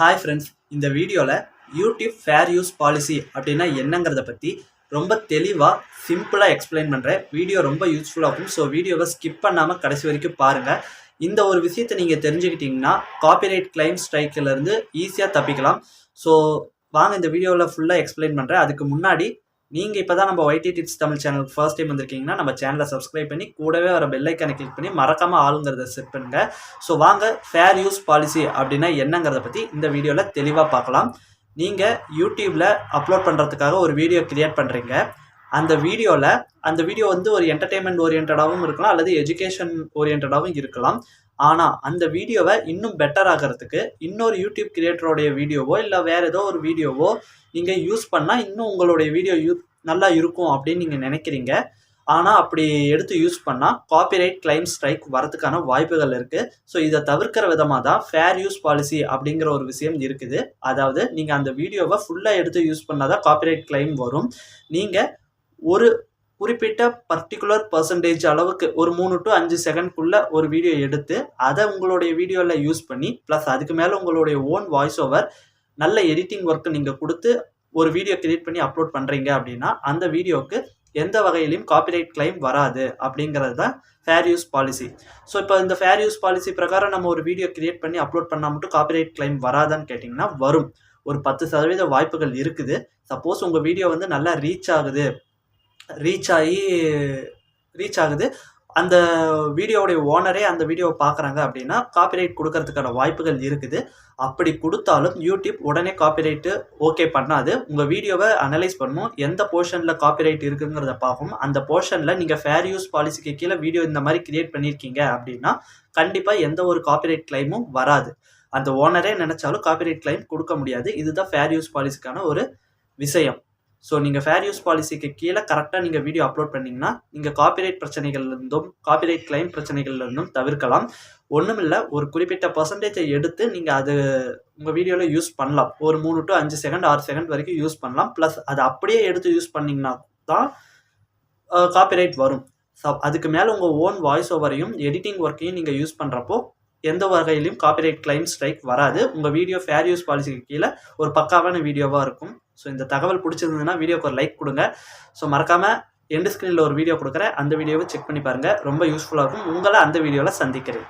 Hi friends இந்த வீடியோவில் YouTube fair use policy அப்படின்னா என்னங்கிறத பற்றி ரொம்ப தெளிவாக சிம்பிளாக எக்ஸ்பிளைன் பண்ணுறேன் வீடியோ ரொம்ப யூஸ்ஃபுல்லாக இருக்கும் ஸோ வீடியோவை ஸ்கிப் பண்ணாமல் கடைசி வரைக்கும் பாருங்கள் இந்த ஒரு விஷயத்தை நீங்கள் தெரிஞ்சுக்கிட்டிங்கன்னா காப்பிரைட் கிளைம் ஸ்ட்ரைக்கிலேருந்து ஈஸியாக தப்பிக்கலாம். ஸோ வாங்க இந்த வீடியோவில் ஃபுல்லாக எக்ஸ்பிளைன் பண்ணுறேன் அதுக்கு முன்னாடி நீங்கள் இப்போ தான் நம்ம ஒய்டி டிப்ஸ் தமிழ் சேனலுக்கு ஃபர்ஸ்ட் டைம் வந்திருக்கீங்கன்னா நம்ம சேனலை சப்ஸ்கிரைப் பண்ணி கூடவே வர பெல் கிளிக் பண்ணி மறக்காமல் ஆளுங்கிறத செட் பண்ணுங்கள் ஸோ வாங்க ஃபேர் யூஸ் பாலிசி அப்படின்னா என்னங்கிறத பற்றி இந்த வீடியோவில் தெளிவாக பார்க்கலாம். நீங்கள் யூடியூப்பில் அப்லோட் பண்ணுறதுக்காக ஒரு வீடியோ கிரியேட் பண்ணுறீங்க அந்த வீடியோவில் அந்த வீடியோ வந்து ஒரு என்டர்டெயின்மெண்ட் ஓரியன்டாகவும் இருக்கலாம் அல்லது எஜுகேஷன் ஓரியன்டாகவும் இருக்கலாம். ஆனால் அந்த வீடியோவை இன்னும் பெட்டர் ஆகிறதுக்கு இன்னொரு யூடியூப் கிரியேட்டருடைய வீடியோவோ இல்லை வேறு ஏதோ ஒரு வீடியோவோ நீங்கள் யூஸ் பண்ணால் இன்னும் உங்களுடைய வீடியோ யூ நல்லா இருக்கும் அப்படின்னு நீங்கள் நினைக்கிறீங்க. ஆனால் அப்படி எடுத்து யூஸ் பண்ணால் காப்பிரைட் கிளைம் ஸ்ட்ரைக் வரதுக்கான வாய்ப்புகள் இருக்குது ஸோ இதை தவிர்க்கிற விதமாக தான் ஃபேர் யூஸ் பாலிசி அப்படிங்கிற ஒரு விஷயம் இருக்குது. அதாவது நீங்கள் அந்த வீடியோவை ஃபுல்லாக எடுத்து யூஸ் பண்ணால் தான் காப்பிரைட் கிளைம் வரும். நீங்கள் ஒரு குறிப்பிட்ட பர்டிகுலர் பர்சன்டேஜ் அளவுக்கு ஒரு மூணு டு அஞ்சு செகண்ட்குள்ளே ஒரு வீடியோ எடுத்து அதை உங்களுடைய வீடியோவில் யூஸ் பண்ணி ப்ளஸ் அதுக்கு மேலே உங்களுடைய ஓன் வாய்ஸ் ஓவர் நல்ல எடிட்டிங் ஒர்க்கு நீங்கள் கொடுத்து ஒரு வீடியோ கிரியேட் பண்ணி அப்லோட் பண்ணுறீங்க அப்படின்னா அந்த வீடியோவுக்கு எந்த வகையிலையும் காப்பிரைட் கிளைம் வராது அப்படிங்கிறது தான் ஃபேர் யூஸ் பாலிசி ஸோ இப்போ இந்த ஃபேர் யூஸ் பாலிசி பிரகாரம் நம்ம ஒரு வீடியோ கிரியேட் பண்ணி அப்லோட் பண்ணால் மட்டும் காப்பிரைட் கிளைம் வராதான்னு கேட்டிங்கன்னா வரும். ஒரு பத்து சதவீத வாய்ப்புகள் இருக்குது. சப்போஸ் உங்கள் வீடியோ வந்து நல்லா ரீச் ஆகுது. ரீச் ஆகி ரீச் ஆகுது. அந்த வீடியோவுடைய ஓனரே அந்த வீடியோவை பார்க்குறாங்க அப்படின்னா காப்பிரைட் கொடுக்கறதுக்கான வாய்ப்புகள் இருக்குது. அப்படி கொடுத்தாலும் யூடியூப் உடனே காப்பிரைட்டு ஓகே பண்ணாது. உங்கள் வீடியோவை அனலைஸ் பண்ணும் எந்த போர்ஷனில் காப்பிரைட் இருக்குங்கிறத பார்க்கும் அந்த போர்ஷனில் நீங்கள் ஃபேர் யூஸ் பாலிசிக்கு கீழே வீடியோ இந்த மாதிரி கிரியேட் பண்ணியிருக்கீங்க அப்படின்னா கண்டிப்பாக எந்த ஒரு காப்பிரைட் கிளைமும் வராது. அந்த ஓனரே நினச்சாலும் காப்பிரைட் கிளைம் கொடுக்க முடியாது. இதுதான் ஃபேர் யூஸ் பாலிசிக்கான ஒரு விஷயம். ஸோ நீங்கள் ஃபேர் யூஸ் பாலிசிக்கு கீழே கரெக்டாக நீங்கள் வீடியோ அப்லோட் பண்ணிங்கன்னா நீங்கள் காப்பிரைட் பிரச்சனைகள்லேருந்தும் காப்பிரைட் கிளைம் பிரச்சனைகள்லேருந்தும் தவிர்க்கலாம். ஒன்றும் இல்லை ஒரு குறிப்பிட்ட பர்சன்டேஜை எடுத்து நீங்கள் அது உங்கள் வீடியோவில் யூஸ் பண்ணலாம். ஒரு மூணு டு அஞ்சு செகண்ட் ஆறு செகண்ட் வரைக்கும் யூஸ் பண்ணலாம். ப்ளஸ் அதை அப்படியே எடுத்து யூஸ் பண்ணிங்கன்னா தான் காப்பிரைட் வரும். ஸோ அதுக்கு மேலே உங்கள் ஓன் வாய்ஸ் ஓவரையும் எடிட்டிங் ஒர்க்கையும் நீங்கள் யூஸ் பண்ணுறப்போ எந்த வகையிலையும் காப்பிரைட் கிளைம் ஸ்ட்ரைக் வராது. உங்கள் வீடியோ ஃபேர் யூஸ் பாலிசிக்கு கீழே ஒரு பக்காவான வீடியோவாக இருக்கும். ஸோ இந்த தகவல் பிடிச்சிருந்ததுன்னா வீடியோக்கு ஒரு லைக் கொடுங்க. ஸோ மறக்காமல் எண்டு ஸ்க்ரீனில் ஒரு வீடியோ கொடுக்குறேன். அந்த வீடியோவை செக் பண்ணி பாருங்கள் ரொம்ப யூஸ்ஃபுல்லாக இருக்கும். உங்களை அந்த வீடியோவில் சந்திக்கிறேன்.